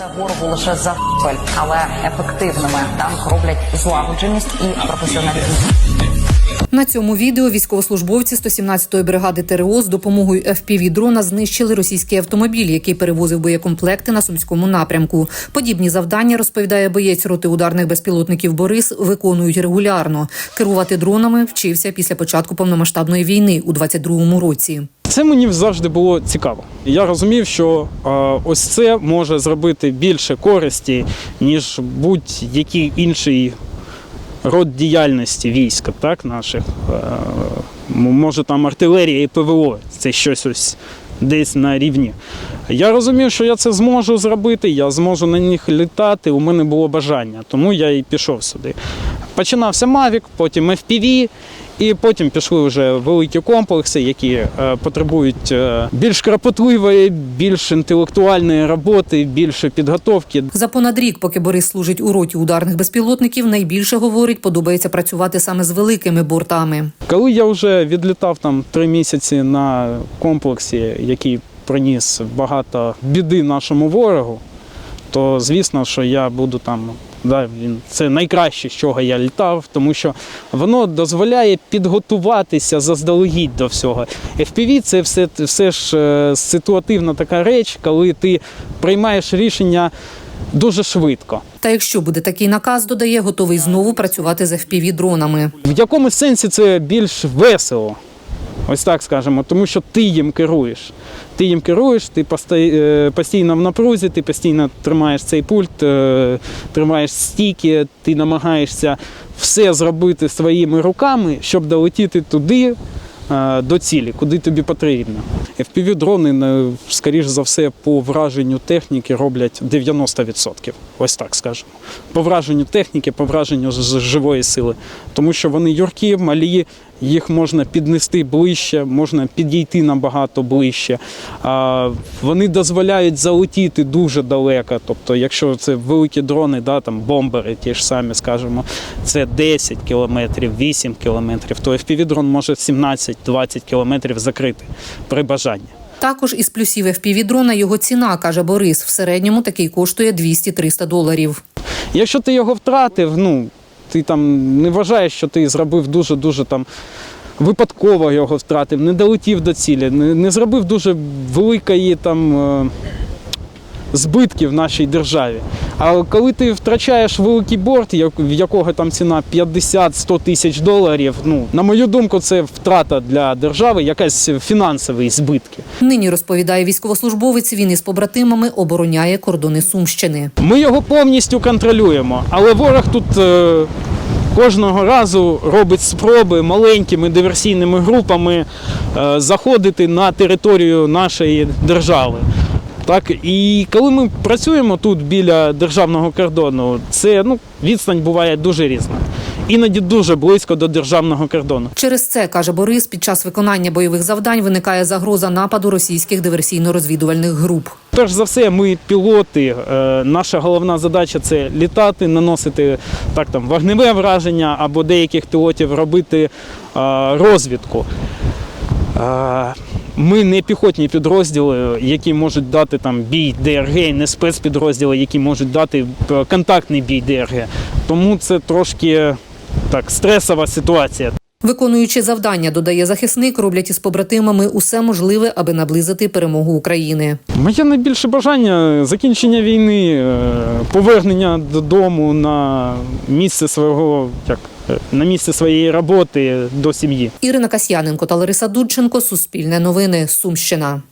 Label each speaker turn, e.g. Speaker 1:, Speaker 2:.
Speaker 1: Це ворогу лише за але ефективними. Танк роблять злагодженість і професіоналізм.
Speaker 2: На цьому відео військовослужбовці 117-ї бригади ТРО з допомогою fpv дрона знищили російський автомобіль, який перевозив боєкомплекти на сумському напрямку. Подібні завдання розповідає боєць роти ударних безпілотників Борис. Виконують регулярно. Керувати дронами вчився після початку повномасштабної війни у 22-му році.
Speaker 3: Це мені завжди було цікаво. Я розумів, що ось це може зробити більше користі, ніж будь-який інший род діяльності війська, так, наших. Може там артилерія і ПВО. Це щось ось десь на рівні. Я розумів, що я це зможу зробити, я зможу на них літати. У мене було бажання, тому я і пішов сюди. Починався Mavic, потім FPV, і потім пішли вже великі комплекси, які е, потребують е, більш кропотливої, більш інтелектуальної роботи, більше підготовки.
Speaker 2: За понад рік, поки Борис служить у роті ударних безпілотників, найбільше говорить, подобається працювати саме з великими бортами.
Speaker 3: Коли я вже відлітав там три місяці на комплексі, який приніс багато біди нашому ворогу, то звісно, що я буду там. Да, це найкраще, з чого я літав, тому що воно дозволяє підготуватися заздалегідь до всього. FPV – це все, все ж е, ситуативна така реч, коли ти приймаєш рішення дуже швидко.
Speaker 2: Та якщо буде такий наказ, додає, готовий знову працювати з fpv дронами.
Speaker 3: В якомусь сенсі це більш весело. Ось так скажемо, тому що ти їм керуєш. Ти їм керуєш, ти е, постійно в напрузі, ти постійно тримаєш цей пульт, е, тримаєш стійки, ти намагаєшся все зробити своїми руками, щоб долетіти туди, е, до цілі, куди тобі потрібно. FPV-дрони, скоріш за все, по враженню техніки роблять 90%. Ось так скажемо. По враженню техніки, по враженню живої сили. Тому що вони юркі, малі, їх можна піднести ближче, можна підійти набагато ближче. Вони дозволяють залетіти дуже далеко. Тобто, якщо це великі дрони, да, там бомбери, ті ж самі, скажімо, це 10 кілометрів, 8 кілометрів, то FPV-дрон може 17-20 кілометрів закрити при бажанні.
Speaker 2: Також із плюсів fpv дрона його ціна, каже Борис. В середньому такий коштує 200-300 доларів.
Speaker 3: Якщо ти його втратив, ну ти там не вважаєш, що ти зробив дуже-дуже там випадково його втратив, не долетів до цілі, не, не зробив дуже великої там. Збитків в нашій державі. А коли ти втрачаєш великий борт, в якого там ціна 50-100 тисяч доларів, ну на мою думку, це втрата для держави, якась фінансові збитки.
Speaker 2: Нині розповідає військовослужбовець. Він із побратимами обороняє кордони Сумщини.
Speaker 3: Ми його повністю контролюємо, але ворог тут е, кожного разу робить спроби маленькими диверсійними групами е, заходити на територію нашої держави. Так, і коли ми працюємо тут біля державного кордону, це ну, відстань буває дуже різна. Іноді дуже близько до державного кордону.
Speaker 2: Через це каже Борис, під час виконання бойових завдань виникає загроза нападу російських диверсійно-розвідувальних груп.
Speaker 3: Перш за все, ми пілоти. е, Наша головна задача це літати, наносити так там вогневе враження або деяких пілотів робити е, розвідку. Ми не піхотні підрозділи, які можуть дати там бій ДРГ, не спецпідрозділи, які можуть дати е, контактний бій ДРГ. Тому це трошки так стресова ситуація.
Speaker 2: Виконуючи завдання, додає захисник, роблять із побратимами усе можливе, аби наблизити перемогу України.
Speaker 3: Моє найбільше бажання закінчення війни, е, повернення додому на місце свого, як на місце своєї роботи до сім'ї.
Speaker 2: Ірина Касьяненко та Лариса Дудченко. Суспільне новини. Сумщина.